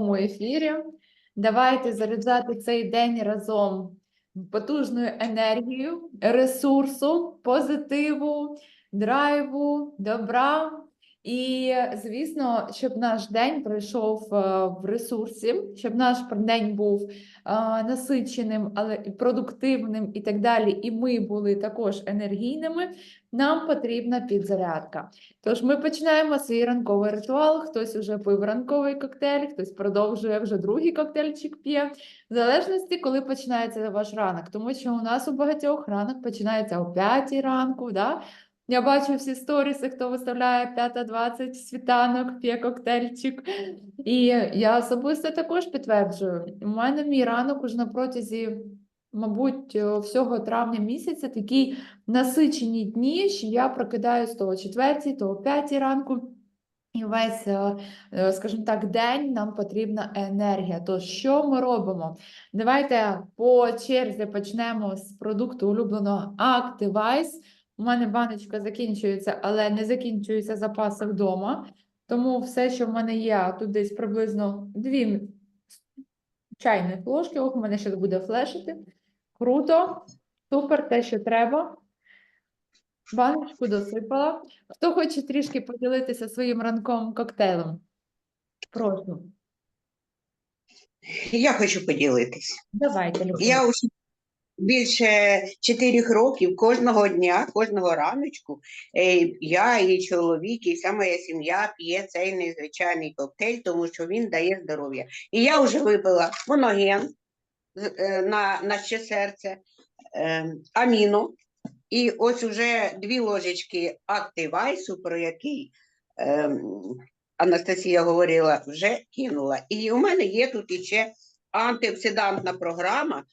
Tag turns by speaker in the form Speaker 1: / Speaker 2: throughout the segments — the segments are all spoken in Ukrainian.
Speaker 1: прямому ефірі. Давайте заряджати цей день разом потужною енергією, ресурсу, позитиву, драйву, добра. І, звісно, щоб наш день пройшов е, в ресурсі, щоб наш день був е, насиченим, але продуктивним і так далі, і ми були також енергійними, нам потрібна підзарядка. Тож ми починаємо свій ранковий ритуал. Хтось уже пив ранковий коктейль, хтось продовжує вже другий коктейльчик п'є, в залежності, коли починається ваш ранок. Тому що у нас у багатьох ранок починається о 5 ранку. Да? Я бачу всі сторіси, хто виставляє 5.20 світанок, п'є коктейльчик. І я особисто також підтверджую. У мене мій ранок уже на протязі, мабуть, е, всього травня місяця такий насичені дні, що я прокидаюсь то о 4, то о 5 ранку. І весь, е, е, скажімо так, день нам потрібна енергія. То що ми робимо? Давайте по черзі почнемо з продукту улюбленого Activize. У мене баночка закінчується, але не закінчується запаси вдома. Тому все, що в мене є, тут десь приблизно дві чайних ложки. Ох, у мене ще буде флешити. Круто, супер, те, що треба. Баночку досипала. Хто хоче трішки поділитися своїм ранковим коктейлем? Прошу.
Speaker 2: Я хочу поділитись.
Speaker 1: Давайте, Любов.
Speaker 2: Я більше чотирьох років кожного дня, кожного раночку, е, я і чоловік, і вся моя сім'я п'є цей незвичайний коктейль, тому що він дає здоров'я. І я вже випила моноген е, на, на ще серце, е, аміно, і ось уже дві ложечки активайсу, про який Анастасія говорила, вже кинула. І у мене є тут іще антиоксидантна програма.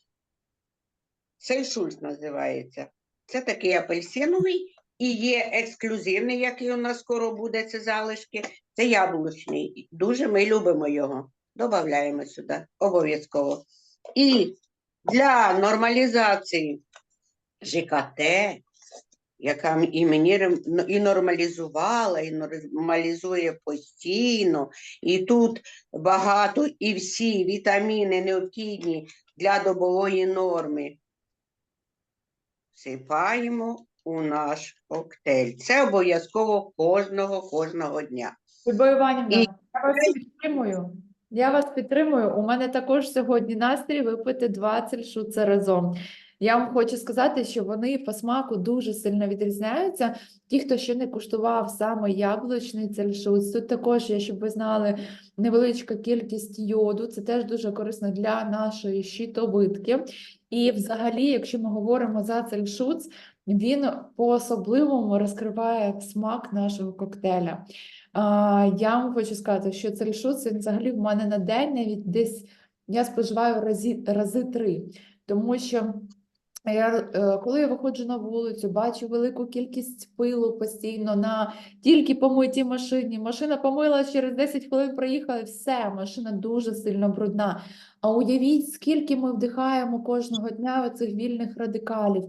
Speaker 2: Цей шульц називається. Це такий апельсиновий і є ексклюзивний, який у нас скоро буде, це залишки. Це яблучний. Дуже ми любимо його. Добавляємо сюди обов'язково. І для нормалізації ЖКТ, яка і мені і нормалізувала, і нормалізує постійно. І тут багато і всі вітаміни необхідні для добової норми. Всипаємо у наш коктейль. Це обов'язково кожного кожного дня.
Speaker 1: Іванівна,
Speaker 2: І-
Speaker 1: я вас підтримую. Я вас підтримую. У мене також сьогодні настрій випити 20 шуце разом. Я вам хочу сказати, що вони по смаку дуже сильно відрізняються. Ті, хто ще не куштував саме яблучний цельшуц, тут також є, щоб ви знали, невеличка кількість йоду. Це теж дуже корисно для нашої щитовидки. І взагалі, якщо ми говоримо за цельшуц, він по-особливому розкриває смак нашого коктейля. Я вам хочу сказати, що цельшуц, він взагалі в мене на день навіть десь я споживаю разі, рази три, тому що я, е, коли я виходжу на вулицю, бачу велику кількість пилу постійно на тільки помитій машині. Машина помила, через 10 хвилин проїхала, все, машина дуже сильно брудна. А уявіть, скільки ми вдихаємо кожного дня оцих вільних радикалів.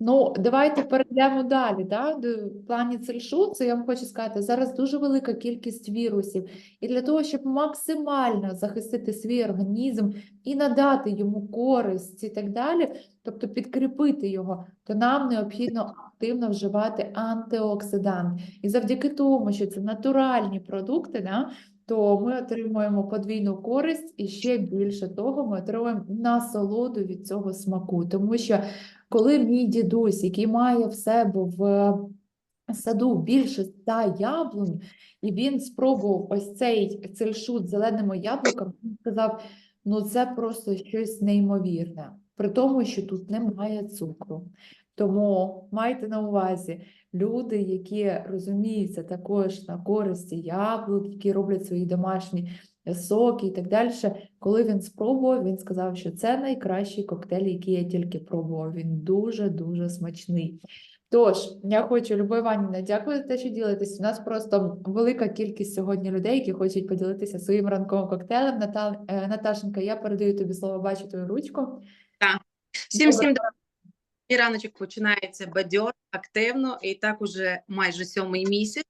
Speaker 1: Ну, давайте перейдемо далі. Да? В плані цельшуцу, я вам хочу сказати, зараз дуже велика кількість вірусів. І для того, щоб максимально захистити свій організм і надати йому користь і так далі, тобто підкріпити його, то нам необхідно активно вживати антиоксидант. І завдяки тому, що це натуральні продукти, да, то ми отримуємо подвійну користь і ще більше того, ми отримуємо насолоду від цього смаку. Тому що коли мій дідусь, який має в себе в саду більше ста яблунь, і він спробував ось цей цельшут з зеленими яблуками, він сказав, ну це просто щось неймовірне, при тому, що тут немає цукру. Тому майте на увазі, люди, які розуміються також на користі яблук, які роблять свої домашні соки і так далі, коли він спробував, він сказав, що це найкращий коктейль, який я тільки пробував. Він дуже-дуже смачний. Тож, я хочу, Любов Іванівна, дякую за те, що ділитесь. У нас просто велика кількість сьогодні людей, які хочуть поділитися своїм ранковим коктейлем. Натал... е, Наташенька, я передаю тобі слово, бачу твою ручку.
Speaker 3: Всім всім доброго. Мій раночок починається бадьор, активно, і так уже майже сьомий місяць.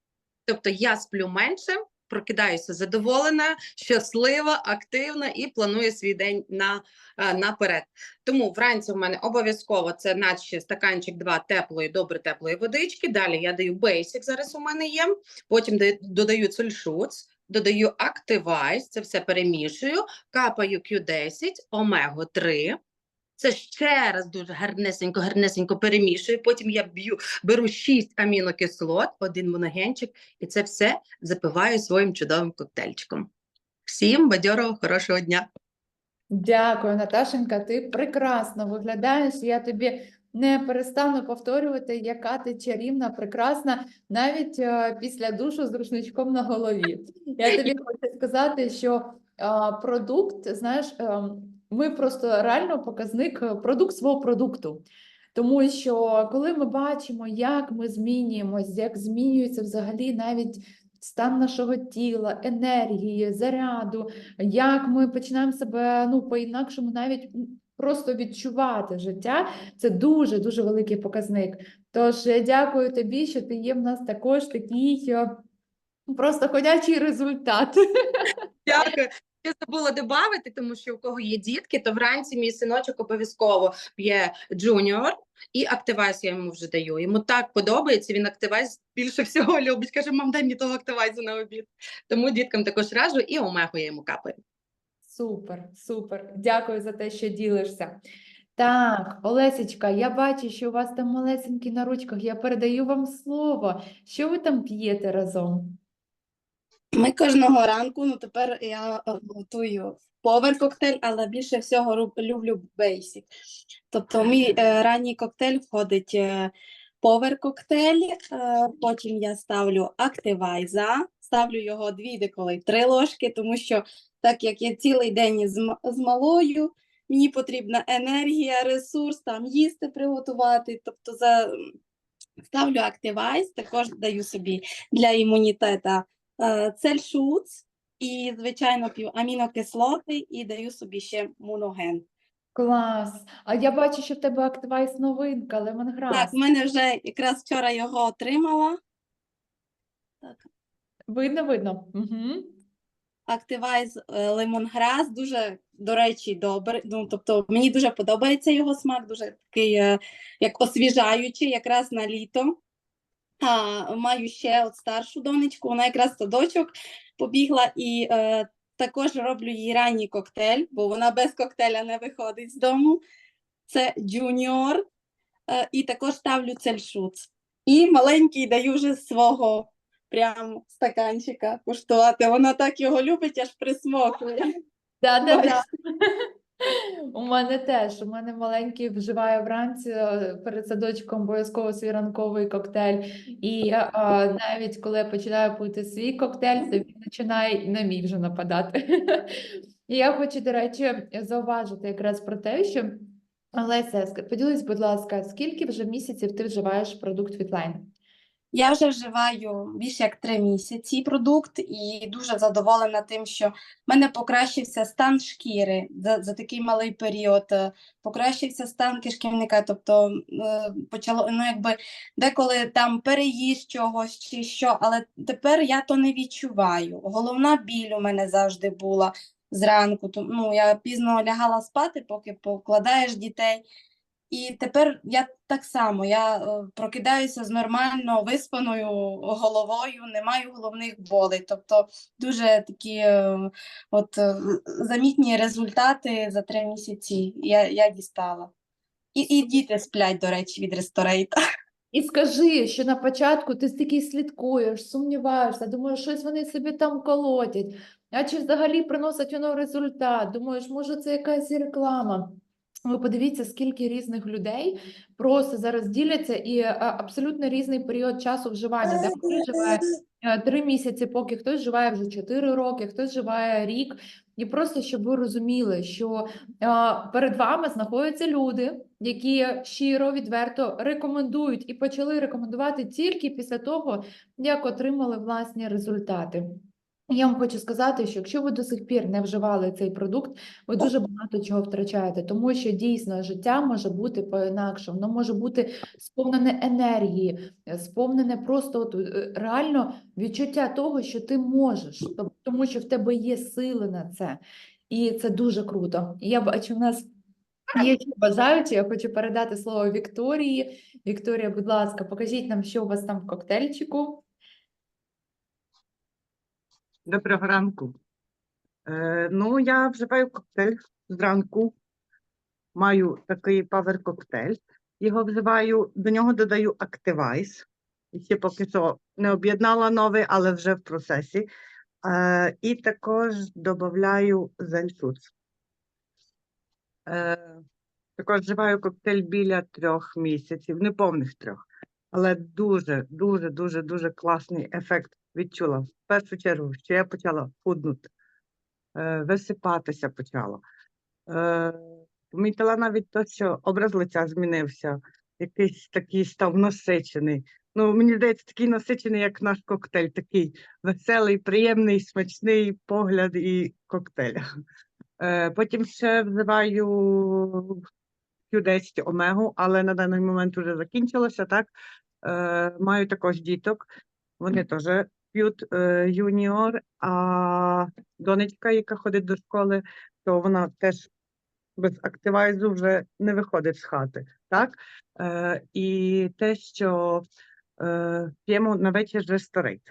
Speaker 3: Тобто я сплю менше, прокидаюся задоволена, щаслива, активна і планую свій день на, е, наперед. Тому вранці в мене обов'язково це наче стаканчик 2 теплої, добре теплої водички. Далі я даю Basic, зараз у мене є. Потім додаю цельшуц, додаю Activize, це все перемішую, капаю Q10, омегу 3. Це ще раз дуже гарнесенько, гарнесенько перемішую. Потім я б'ю, беру 6 амінокислот, один моногенчик, і це все запиваю своїм чудовим коктейльчиком. Всім бадьорого, хорошого дня!
Speaker 1: Дякую, Наташенька. Ти прекрасно виглядаєш. Я тобі не перестану повторювати, яка ти чарівна, прекрасна, навіть е, після душу з рушничком на голові. Я тобі хочу сказати, що а, продукт, знаєш, ем, ми просто реально показник, е, продукт свого продукту. Тому що коли ми бачимо, як ми змінюємось, як змінюється взагалі навіть стан нашого тіла, енергії, заряду, як ми починаємо себе ну, по-інакшому навіть просто відчувати життя, це дуже дуже великий показник. Тож я дякую тобі, що ти є в нас також такий е, просто ходячий результат.
Speaker 3: Дякую. Я забула додати, тому що у кого є дітки, то вранці мій синочок обов'язково п'є джуніор і активайз я йому вже даю. Йому так подобається, він активайз більше всього любить. Каже, мам, дай мені того активайзу на обід. Тому діткам також раджу і омегу я йому капаю.
Speaker 1: Супер, супер. Дякую за те, що ділишся. Так, Олесечка, я бачу, що у вас там малесенькі на ручках. Я передаю вам слово. Що ви там п'єте разом?
Speaker 4: Ми кожного ранку, ну тепер я е, готую повер коктейль, але більше всього люблю бейсік. Тобто мій е, ранній коктейль входить е, повер коктейль, е, потім я ставлю активайза, ставлю його дві деколи три ложки, тому що так як я цілий день м- з малою, мені потрібна енергія, ресурс, там їсти приготувати. Тобто за... ставлю активайз, також даю собі для імунітету цельшуц і, звичайно, п'ю амінокислоти і даю собі ще моноген.
Speaker 1: Клас. А я бачу, що в тебе активайс новинка, лемонграс.
Speaker 4: Так, в мене вже якраз вчора його отримала.
Speaker 1: Видно, видно. Угу.
Speaker 4: Активайз е, лемонграс дуже, до речі, добре. Ну, тобто мені дуже подобається його смак, дуже такий е, як освіжаючий, якраз на літо. А, маю ще от старшу донечку, вона якраз в садочок побігла і е, також роблю їй ранній коктейль, бо вона без коктейля не виходить з дому. Це джуніор, е, і також ставлю цельшуц. І маленький даю вже свого прям стаканчика куштувати. Вона так його любить, аж присмокує.
Speaker 1: Да, да, да. У мене теж. У мене маленький вживає вранці е, перед садочком обов'язково свій ранковий коктейль. І е, а, навіть коли я починаю пити свій коктейль, то він починає на мій вже нападати. І я хочу, до речі, зауважити якраз про те, що Леся, поділись, будь ласка, скільки вже місяців ти вживаєш продукт Фітлайн?
Speaker 4: Я вже вживаю більше як три місяці продукт і дуже задоволена тим, що в мене покращився стан шкіри за, за такий малий період, е, покращився стан кишківника, тобто е, почало, ну якби деколи там переїзд чогось чи що, але тепер я то не відчуваю. Головна біль у мене завжди була зранку. Ну, я пізно лягала спати, поки покладаєш дітей. І тепер я так само, я е, прокидаюся з нормально виспаною головою, не маю головних болей. Тобто дуже такі е, от, е, замітні результати за три місяці я, я дістала. І, і діти сплять, до речі, від ресторейта.
Speaker 1: І скажи, що на початку ти стільки слідкуєш, сумніваєшся, думаєш, щось вони собі там колотять, а чи взагалі приносить воно результат? Думаєш, може, це якась реклама? Ви подивіться, скільки різних людей просто зараз діляться і абсолютно різний період часу вживання. Да? Хтось вживає е, три місяці, поки хтось вживає вже чотири роки, хтось вживає рік. І просто щоб ви розуміли, що а, перед вами знаходяться люди, які щиро, відверто рекомендують і почали рекомендувати тільки після того, як отримали власні результати. Я вам хочу сказати, що якщо ви до сих пір не вживали цей продукт, ви дуже багато чого втрачаєте, тому що дійсно життя може бути по-інакшому, воно може бути сповнене енергії, е, сповнене просто от, е, реально відчуття того, що ти можеш, тому що в тебе є сили на це. І це дуже круто. Я бачу, в нас є бажаючі, я хочу передати слово Вікторії. Вікторія, будь ласка, покажіть нам, що у вас там в коктейльчику.
Speaker 5: Доброго ранку. Е, ну, я вживаю коктейль зранку. Маю такий павер коктейль. Його вживаю, до нього додаю Activise. І Ще поки що не об'єднала новий, але вже в процесі. Е, і також додаю зельсуц. Е, також вживаю коктейль біля трьох місяців, не повних трьох. Але дуже, дуже, дуже, дуже класний ефект відчула. В першу чергу, що я почала худнути, е, висипатися почала. Е, помітила навіть те, що образ лиця змінився, якийсь такий став насичений. Ну, мені здається, такий насичений, як наш коктейль, такий веселий, приємний, смачний погляд і коктейль. Е, потім ще вживаю Q10 омегу, але на даний момент вже закінчилося, так? Маю також діток. Вони теж п'ють е, юніор, а донечка, яка ходить до школи, то вона теж без активайзу вже не виходить з хати. Так? Е, і те, що е, п'ємо на вечір ресторейт.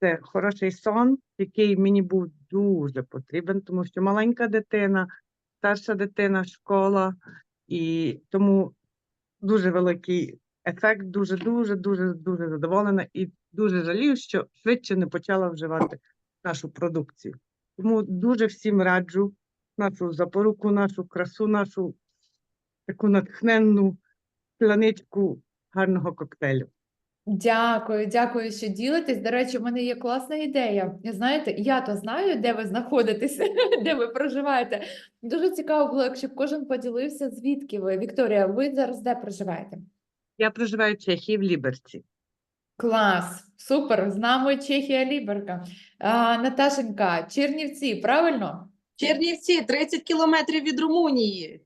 Speaker 5: Це хороший сон, який мені був дуже потрібен, тому що маленька дитина, старша дитина, школа, і тому дуже великий ефект, дуже, дуже, дуже, дуже задоволена і дуже жалію, що швидше не почала вживати нашу продукцію. Тому дуже всім раджу нашу запоруку, нашу красу, нашу таку натхненну планичку гарного коктейлю.
Speaker 1: Дякую, дякую, що ділитесь. До речі, в мене є класна ідея. Знаєте, я то знаю, де ви знаходитесь, де ви проживаєте. Дуже цікаво було, якщо б кожен поділився, звідки ви. Вікторія, ви зараз де проживаєте?
Speaker 5: Я проживаю в Чехії в Ліберці.
Speaker 1: Клас, супер, з нами Чехія Ліберка. А, Наташенька, Чернівці, правильно?
Speaker 3: Чернівці 30 кілометрів від Румунії.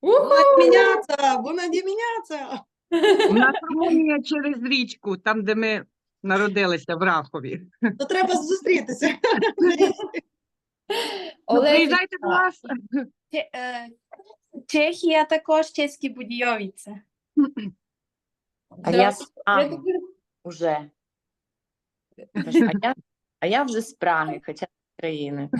Speaker 1: Уху!
Speaker 3: Будуть мінятися, будуть мінятися.
Speaker 5: У нас Румунія через річку, там, де ми народилися в Рахові.
Speaker 3: То треба зустрітися.
Speaker 5: Ну, приїжджайте до нас.
Speaker 4: Е, Чехія також чеські Будійовіце.
Speaker 6: А
Speaker 1: да,
Speaker 6: я
Speaker 1: тепер
Speaker 6: уже. Тож, А я, а я вже з Праги, хоча з країни.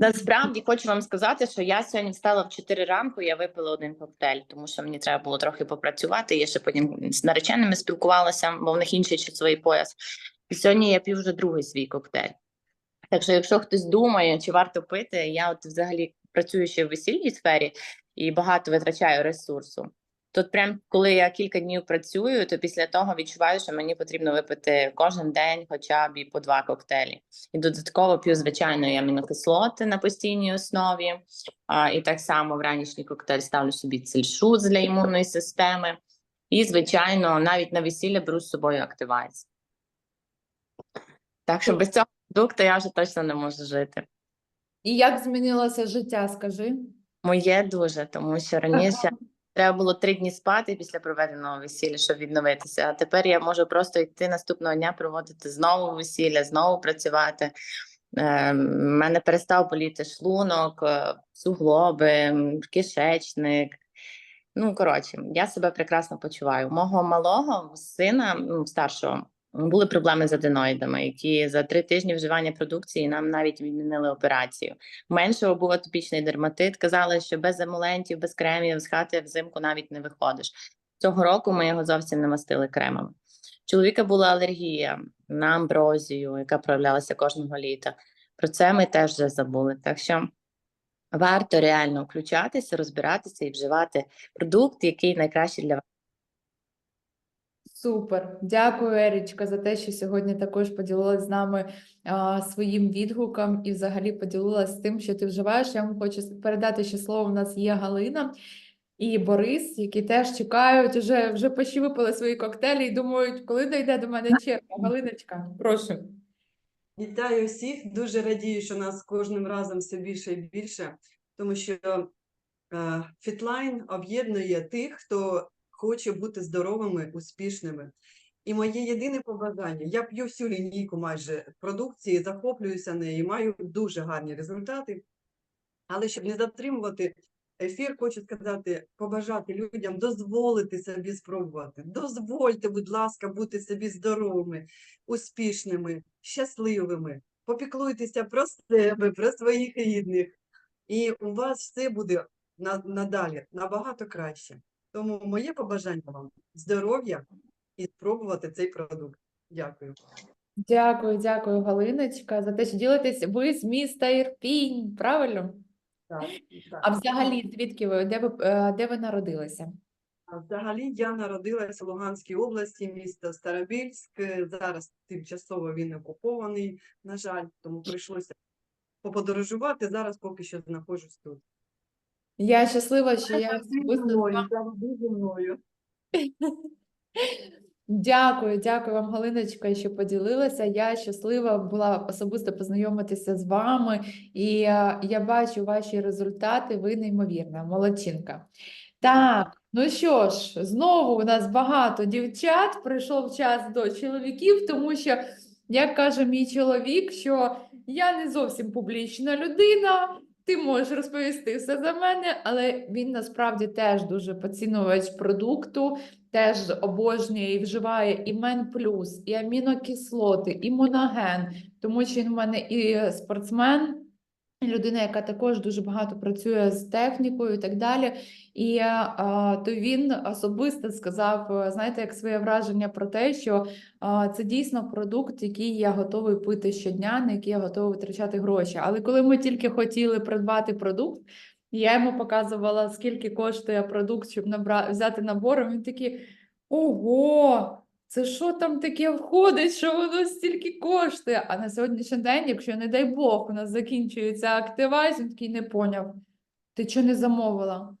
Speaker 6: Насправді хочу вам сказати, що я сьогодні встала в 4 ранку, я випила один коктейль, тому що мені треба було трохи попрацювати. Я ще потім з нареченими спілкувалася, бо в них інший часовий пояс. І сьогодні я п'ю вже другий свій коктейль. Так що, якщо хтось думає, чи варто пити, я от взагалі працюю ще в весільній сфері і багато витрачаю ресурсу. Тут, прям коли я кілька днів працюю, то після того відчуваю, що мені потрібно випити кожен день хоча б і по два коктейлі. І додатково п'ю, звичайно, і амінокислоти на постійній основі. А, і так само в ранішній коктейль ставлю собі цельшут для імунної системи. І, звичайно, навіть на весілля беру з собою активайз. Так що без цього продукту я вже точно не можу жити.
Speaker 1: І як змінилося життя, скажи?
Speaker 6: Моє дуже, тому що раніше треба було три дні спати після проведеного весілля, щоб відновитися. А тепер я можу просто йти наступного дня, проводити знову весілля, знову працювати. Е, мене перестав боліти шлунок, е, суглоби, кишечник. Ну, коротше, я себе прекрасно почуваю. Мого малого сина, ну, старшого, були проблеми з аденоїдами, які за три тижні вживання продукції нам навіть відмінили операцію. Меншого був атопічний дерматит. Казали, що без емолентів, без кремів з хати взимку навіть не виходиш. Цього року ми його зовсім не мастили кремами. Чоловіка була алергія на амброзію, яка проявлялася кожного літа. Про це ми теж вже забули. Так що варто реально включатися, розбиратися і вживати продукт, який найкращий для вас.
Speaker 1: Супер, дякую, Ерічка, за те, що сьогодні також поділилась з нами а, своїм відгуком і взагалі поділилась тим, що ти вживаєш. Я вам хочу передати, що слово в нас є Галина і Борис, які теж чекають, вже, вже почти свої коктейлі і думають, коли дійде до мене черга. Галиночка, прошу.
Speaker 7: Вітаю всіх. Дуже радію, що нас кожним разом все більше і більше, тому що е, Фітлайн об'єднує тих, хто хоче бути здоровими, успішними. І моє єдине побажання: я п'ю всю лінійку майже продукції, захоплююся нею, маю дуже гарні результати. Але щоб не затримувати ефір, хочу сказати, побажати людям дозволити собі спробувати. Дозвольте, будь ласка, бути собі здоровими, успішними, щасливими. Попіклуйтеся про себе, про своїх рідних. І у вас все буде надалі набагато краще. Тому моє побажання вам здоров'я і спробувати цей продукт. Дякую.
Speaker 1: Дякую, дякую, Галиночка, за те, що ділитесь. Ви з міста Ірпінь, правильно?
Speaker 7: Так, так.
Speaker 1: А взагалі, звідки ви, де ви, е, де ви народилися?
Speaker 7: А Взагалі я народилася в Луганській області, місто Старобільськ. Зараз тимчасово він окупований, на жаль, тому прийшлося поподорожувати. Зараз поки що знаходжусь тут.
Speaker 1: Я щаслива, що я особисто з вами
Speaker 7: зі мною.
Speaker 1: Дякую, дякую вам, Галиночка, що поділилася. Я щаслива була особисто познайомитися з вами, і е, я бачу ваші результати. Ви неймовірна, молодчинка. Так, ну що ж, знову у нас багато дівчат. Прийшов час до чоловіків, тому що, як каже мій чоловік, що я не зовсім публічна людина. Ти можеш розповісти все за мене, але він насправді теж дуже поцінувач продукту теж обожнює і вживає і Мен Плюс, і амінокислоти, і моноген, тому що він в мене і спортсмен, людина, яка також дуже багато працює з технікою і так далі. І а, то він особисто сказав, е, знаєте, як своє враження про те, що а, це дійсно продукт, який я готовий пити щодня, на який я готовий витрачати гроші. Але коли ми тільки хотіли придбати продукт, я йому показувала, скільки коштує продукт, щоб набра... взяти набором. Він такий: ого, це що там таке входить, що воно стільки коштує? А на сьогоднішній день, якщо, не дай Бог, у нас закінчується активайз, він такий не поняв. Ти чого не замовила?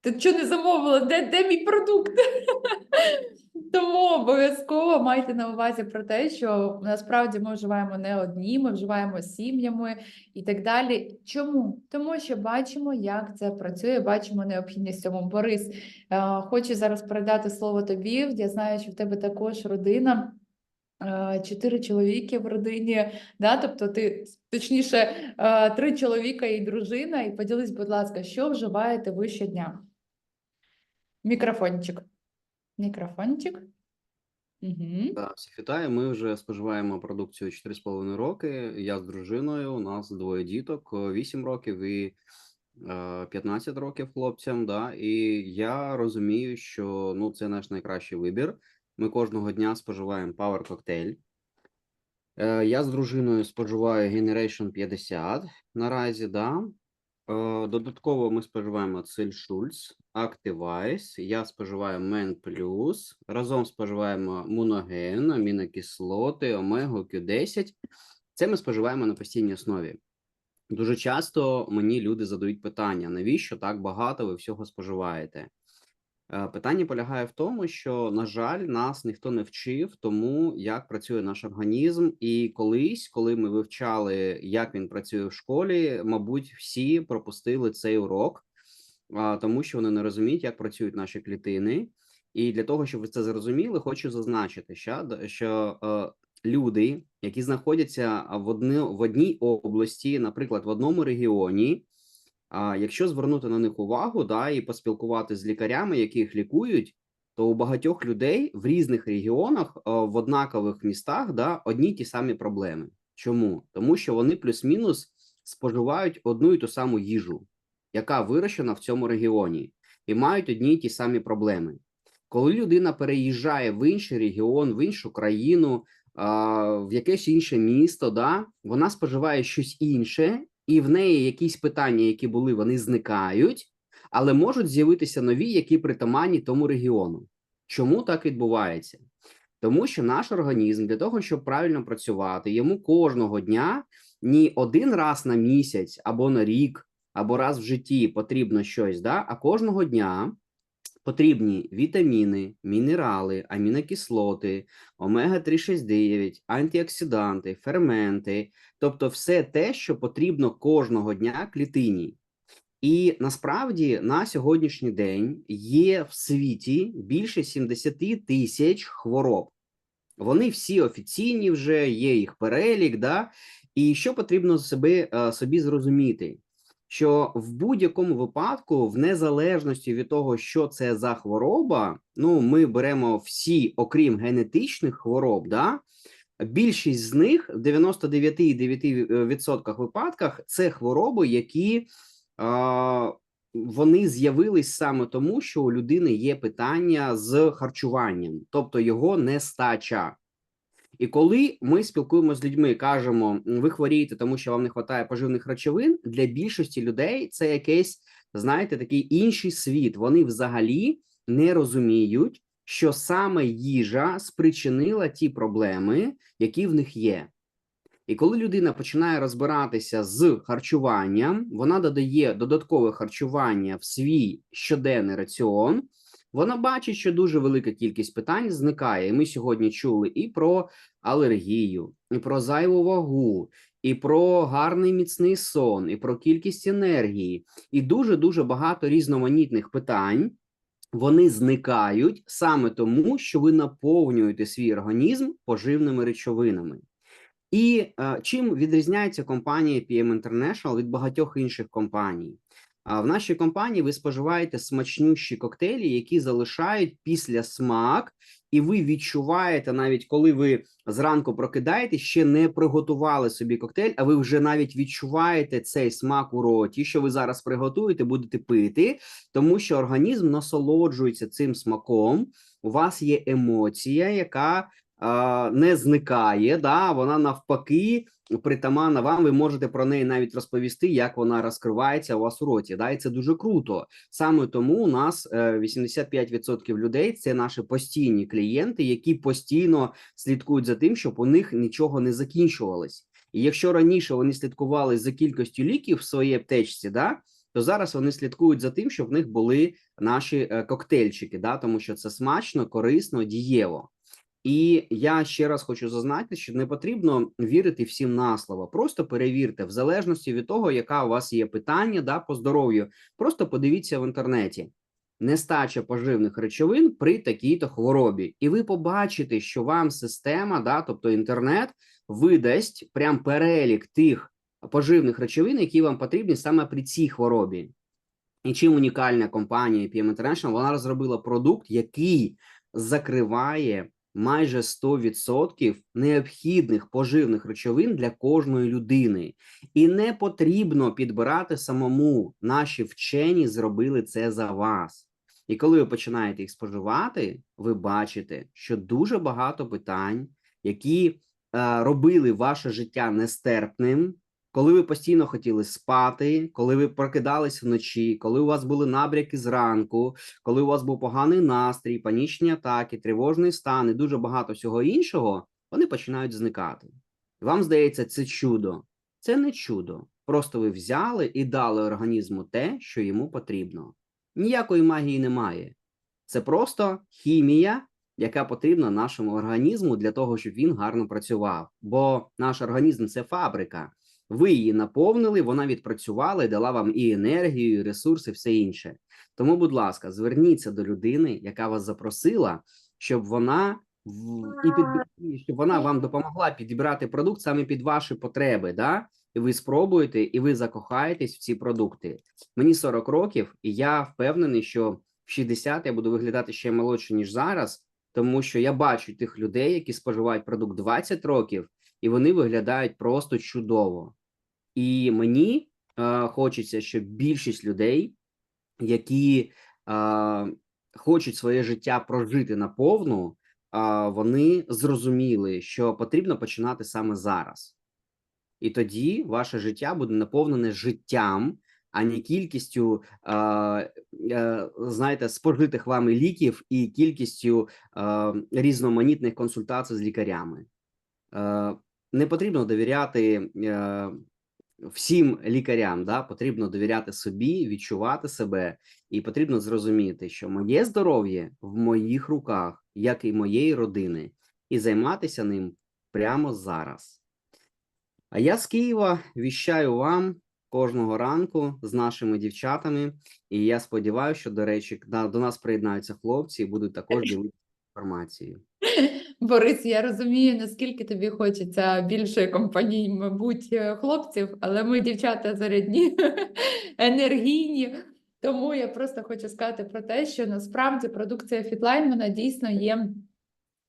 Speaker 1: Ти чого не замовила? Де, де мій продукт? Тому обов'язково майте на увазі про те, що насправді ми вживаємо не одні, ми вживаємо сім'ями і так далі. Чому? Тому що бачимо, як це працює, бачимо необхідність цьому. Борис, е, хочу зараз передати слово тобі. Я знаю, що в тебе також родина. е, Чотири чоловіки в родині, да? тобто ти точніше е, три чоловіка і дружина. І поділись, будь ласка, що вживаєте ви щодня? Мікрофончик. Мікрофончик. Угу.
Speaker 8: Так, всіх вітаю. Ми вже споживаємо продукцію 4,5 роки. Я з дружиною. У нас двоє діток, е, 8 років і е, 15 років хлопцям. Да? І я розумію, що ну, це наш найкращий вибір. Ми кожного дня споживаємо Power Cocktail. Е, Я з дружиною споживаю Generation 50 наразі, да. Е, Додатково ми споживаємо Цель Шульц, Activize, я споживаю Мен Плюс, разом споживаємо Моноген, амінокислоти, Омегу, Q10. Це ми споживаємо на постійній основі. Дуже часто мені люди задають питання: навіщо так багато ви всього споживаєте? Е, Питання полягає в тому, що, на жаль, нас ніхто не вчив тому, як працює наш організм. І колись, коли ми вивчали, як він працює в школі, мабуть, всі пропустили цей урок, тому що вони не розуміють, як працюють наші клітини. І для того, щоб ви це зрозуміли, хочу зазначити, що, е, люди, які знаходяться в одній області, наприклад, в одному регіоні, а якщо звернути на них увагу, да, і поспілкувати з лікарями, які їх лікують, то у багатьох людей в різних регіонах, е, в однакових містах, да, одні ті самі проблеми. Чому? Тому що вони плюс-мінус споживають одну і ту саму їжу, яка вирощена в цьому регіоні, і мають одні й ті самі проблеми. Коли людина переїжджає в інший регіон, в іншу країну, в якесь інше місто, да, вона споживає щось інше, і в неї якісь питання, які були, вони зникають, але можуть з'явитися нові, які притаманні тому регіону. Чому так відбувається? Тому що наш організм для того, щоб правильно працювати, йому кожного дня ні один раз на місяць або на рік, або раз в житті потрібно щось, да? а кожного дня потрібні вітаміни, мінерали, амінокислоти, омега-369, антиоксиданти, ферменти, тобто все те, що потрібно кожного дня клітині. І насправді на сьогоднішній день є в світі більше 70 тисяч хвороб. Вони всі офіційні вже, є їх перелік, да? І що потрібно себе, е, собі зрозуміти? Що в будь-якому випадку, в незалежності від того, що це за хвороба, ну ми беремо всі, окрім генетичних хвороб, да? більшість з них в 99,9% випадках це хвороби, які а, вони з'явились саме тому, що у людини є питання з харчуванням, тобто його нестача. І коли ми спілкуємося з людьми, кажемо, ви хворієте, тому що вам не вистачає поживних речовин, для більшості людей це якийсь, знаєте, такий інший світ. Вони взагалі не розуміють, що саме їжа спричинила ті проблеми, які в них є. І коли людина починає розбиратися з харчуванням, вона додає додаткове харчування в свій щоденний раціон. Вона бачить, що дуже велика кількість питань зникає. І ми сьогодні чули і про алергію, і про зайву вагу, і про гарний міцний сон, і про кількість енергії, і дуже дуже багато різноманітних питань. Вони зникають саме тому, що ви наповнюєте свій організм поживними речовинами. І е, чим відрізняється компанія PM International від багатьох інших компаній? А в нашій компанії ви споживаєте смачнющі коктейлі, які залишають після смак, і ви відчуваєте, навіть коли ви зранку прокидаєтесь, ще не приготували собі коктейль, а ви вже навіть відчуваєте цей смак у роті, що ви зараз приготуєте, будете пити, тому що організм насолоджується цим смаком. У вас є емоція, яка а, не зникає, да, вона навпаки притаманна вам. Ви можете про неї навіть розповісти, як вона розкривається у вас у роті. Да, і це дуже круто. Саме тому у нас е, 85% людей це наші постійні клієнти, які постійно слідкують за тим, щоб у них нічого не закінчувалось. І якщо раніше вони слідкували за кількістю ліків в своїй аптечці, да, то зараз вони слідкують за тим, щоб в них були наші е, коктейльчики, да, тому що це смачно, корисно, дієво. І я ще раз хочу зазначити, що не потрібно вірити всім на слово. Просто перевірте, в залежності від того, яка у вас є питання да, по здоров'ю. Просто подивіться в інтернеті. Нестача поживних речовин при такій-то хворобі, і ви побачите, що вам система, да, тобто інтернет, видасть прям перелік тих поживних речовин, які вам потрібні саме при цій хворобі. І чим унікальна компанія PM International, вона розробила продукт, який закриває майже 100% необхідних поживних речовин для кожної людини. І не потрібно підбирати самому. Наші вчені зробили це за вас. І коли ви починаєте їх споживати, ви бачите, що дуже багато питань, які е, робили ваше життя нестерпним, коли ви постійно хотіли спати, коли ви прокидались вночі, коли у вас були набряки зранку, коли у вас був поганий настрій, панічні атаки, тривожний стан і дуже багато всього іншого, вони починають зникати. Вам здається, це чудо. Це не чудо. Просто ви взяли і дали організму те, що йому потрібно. Ніякої магії немає. Це просто хімія, яка потрібна нашому організму для того, щоб він гарно працював. Бо наш організм це фабрика. Ви її наповнили, вона відпрацювала і дала вам і енергію, і ресурси, все інше. Тому, будь ласка, зверніться до людини, яка вас запросила, щоб вона і під щоб вона вам допомогла підібрати продукт саме під ваші потреби. Да? І ви спробуєте, і ви закохаєтесь в ці продукти. Мені 40 років, і я впевнений, що в 60 я буду виглядати ще молодше, ніж зараз, тому що я бачу тих людей, які споживають продукт 20 років, і вони виглядають просто чудово. І мені е, хочеться, щоб більшість людей, які е, хочуть своє життя прожити наповну, е, вони зрозуміли, що потрібно починати саме зараз. І тоді ваше життя буде наповнене життям, а не кількістю, е, е, знаєте, спожитих вами ліків і кількістю е, різноманітних консультацій з лікарями. Е, не потрібно довіряти е, всім лікарям да, потрібно довіряти собі, відчувати себе, і потрібно зрозуміти, що моє здоров'я в моїх руках, як і моєї родини, і займатися ним прямо зараз. А я з Києва віщаю вам кожного ранку з нашими дівчатами, і я сподіваюся, що, до речі, до нас приєднаються хлопці і будуть також ділитися інформацією.
Speaker 1: Борис, я розумію, наскільки тобі хочеться більшої компанії, мабуть, е, хлопців, але ми дівчата зарядні, енергійні. Тому я просто хочу сказати про те, що насправді продукція Fitline, вона дійсно є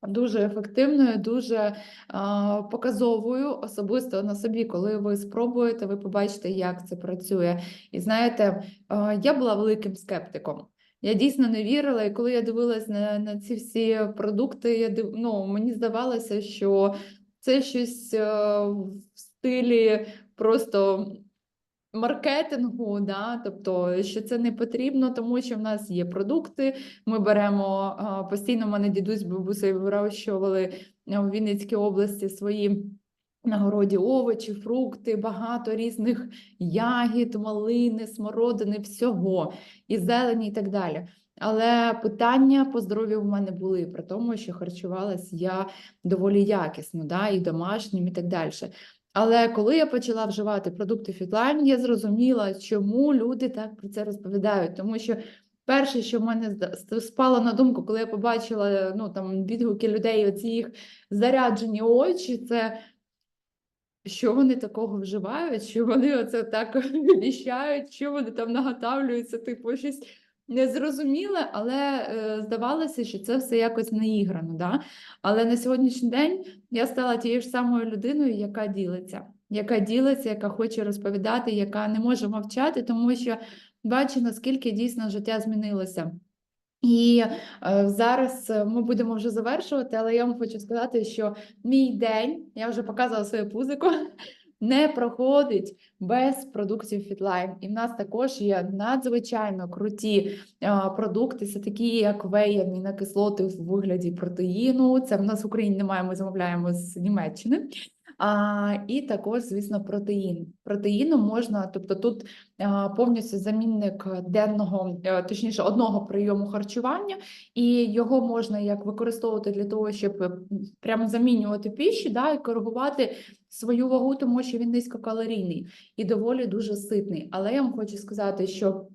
Speaker 1: дуже ефективною, дуже а, показовою, особисто на собі, коли ви спробуєте, ви побачите, як це працює. І знаєте, а, я була великим скептиком. Я дійсно не вірила, і коли я дивилась на, на ці всі продукти, я див... ну, мені здавалося, що це щось е, в стилі просто маркетингу, да? тобто, що це не потрібно, тому що в нас є продукти, ми беремо а, постійно, в мене дідусь з бабусею вирощували в Вінницькій області свої на городі овочі, фрукти, багато різних ягід, малини, смородини, всього, і зелені, і так далі. Але питання по здоров'ю в мене були, при тому, що харчувалась я доволі якісно, да, і домашнім, і так далі. Але коли я почала вживати продукти Фітлайн, я зрозуміла, чому люди так про це розповідають. Тому що перше, що в мене спало на думку, коли я побачила ну, там, відгуки людей, оці їх заряджені очі, це що вони такого вживають, що вони оце так віщають, що вони там наготавлюються, типу, щось незрозуміле, але е, здавалося, що це все якось наіграно. Да? Але на сьогоднішній день я стала тією ж самою людиною, яка ділиться, яка ділиться, яка хоче розповідати, яка не може мовчати, тому що бачу, наскільки дійсно життя змінилося. І е, зараз е, ми будемо вже завершувати, але я вам хочу сказати, що мій день, я вже показувала своє пузико, не проходить без продуктів Fitline. І в нас також є надзвичайно круті е, продукти, це такі, як вей, амінокислоти в вигляді протеїну. Це в нас в Україні немає, ми замовляємо з Німеччини. А, і також, звісно, протеїн. Протеїном можна, тобто тут повністю замінник денного, е, точніше, одного прийому харчування, і його можна як використовувати для того, щоб е, прямо замінювати піші, да, і коригувати свою вагу, тому що він низькокалорійний і доволі дуже ситний. Але я вам хочу сказати, що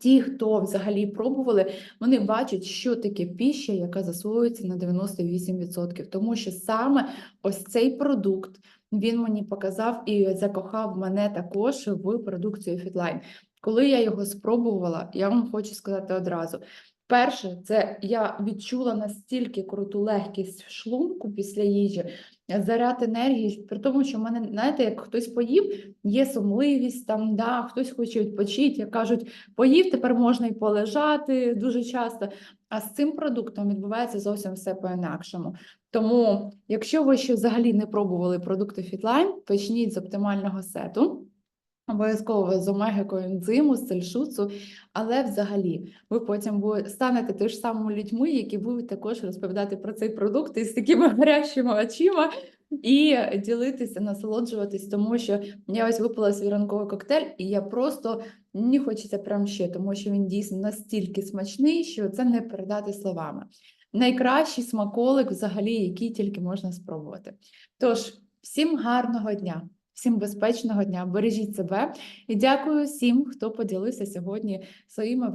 Speaker 1: Ті, хто взагалі пробували, вони бачать, що таке піща, яка засвоюється на 98%. Тому що саме ось цей продукт він мені показав і закохав мене також в продукцію Фітлайн. Коли я його спробувала, я вам хочу сказати одразу. Перше, це я відчула настільки круту легкість в шлунку після їжі, заряд енергії, при тому, що в мене, знаєте, як хтось поїв, є сумливість, там, да, хтось хоче відпочити, як кажуть, поїв, тепер можна і полежати дуже часто. А з цим продуктом відбувається зовсім все по-інакшому. Тому, якщо ви ще взагалі не пробували продукти Fitline, почніть з оптимального сету. Обов'язково з омега-коензиму, з сельшуцу, але взагалі ви потім станете тими ж самими людьми, які будуть також розповідати про цей продукт із такими гарячими очима і ділитися, насолоджуватись, тому що я ось випила свій ранковий коктейль, і я просто мені хочеться прям ще, тому що він дійсно настільки смачний, що це не передати словами. Найкращий смаколик, взагалі, який тільки можна спробувати. Тож, всім гарного дня! Всім безпечного дня, бережіть себе і дякую всім, хто поділився сьогодні своїми враженнями.